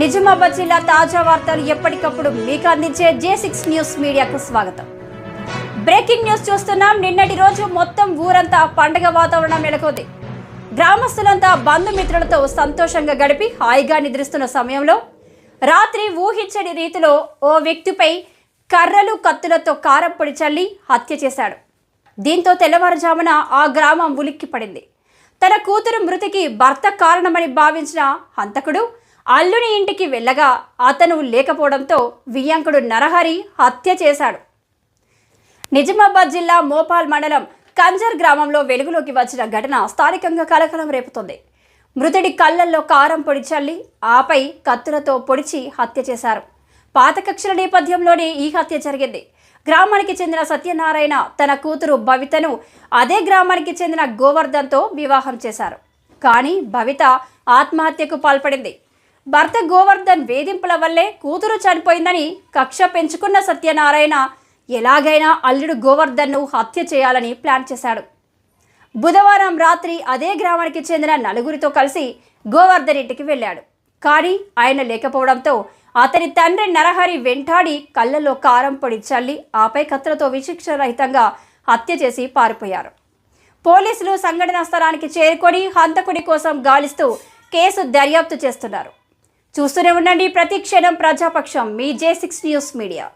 నిజామాబాద్ జిల్లా తాజా వార్తలు ఎప్పటికప్పుడు మీకు అందించే జే సిక్స్ న్యూస్ మీడియాకు స్వాగతం. బ్రేకింగ్ న్యూస్ చూస్తున్నాం. నిన్నటి రోజు మొత్తం ఊరంతా పండగ వాతావరణం నెలకొంది. గ్రామస్తులంతా బంధుమిత్రులతో సంతోషంగా గడిపి హాయిగా నిద్రిస్తున్న సమయంలో రాత్రి ఊహించని రీతిలో ఓ వ్యక్తిపై కర్రలు కత్తులతో కారం పొడి చల్లి హత్య చేశాడు. దీంతో తెల్లవారుజామున ఆ గ్రామం ఉలిక్కిపడింది. తన కూతురు మృతికి భర్త కారణమని భావించిన హంతకుడు అల్లుని ఇంటికి వెళ్ళగా అతను లేకపోవడంతో వియ్యంకుడు నరహరి హత్య చేశాడు. నిజామాబాద్ జిల్లా మోపాల్ మండలం కంజర్ గ్రామంలో వెలుగులోకి వచ్చిన ఘటన స్థానికంగా కలకలం రేపుతుంది. మృతుడి కళ్ళల్లో కారం పొడి చల్లి ఆపై కత్తులతో పొడిచి హత్య చేశారు. పాత కక్షల నేపథ్యంలోనే ఈ హత్య జరిగింది. గ్రామానికి చెందిన సత్యనారాయణ తన కూతురు భవితను అదే గ్రామానికి చెందిన గోవర్ధన్తో వివాహం చేశారు. కానీ భవిత ఆత్మహత్యకు పాల్పడింది. భర్త గోవర్ధన్ వేధింపుల వల్లే కూతురు చనిపోయిందని కక్ష పెంచుకున్న సత్యనారాయణ ఎలాగైనా అల్లుడు గోవర్ధన్ను హత్య చేయాలని ప్లాన్ చేశాడు. బుధవారం రాత్రి అదే గ్రామానికి చెందిన నలుగురితో కలిసి గోవర్ధన్ ఇంటికి వెళ్ళాడు. కానీ ఆయన లేకపోవడంతో అతని తండ్రి నరహరి వెంటాడి కళ్ళలో కారం పొడి చల్లి ఆపై కత్తులతో విశిక్షరహితంగా హత్య చేసి పారిపోయారు. పోలీసులు సంఘటనా స్థలానికి చేరుకొని హంతకుడి కోసం గాలిస్తూ కేసు దర్యాప్తు చేస్తున్నారు. చూస్తూనే ఉండండి. ప్రతి క్షణం ప్రజాపక్షం మీ జే సిక్స్ న్యూస్ మీడియా.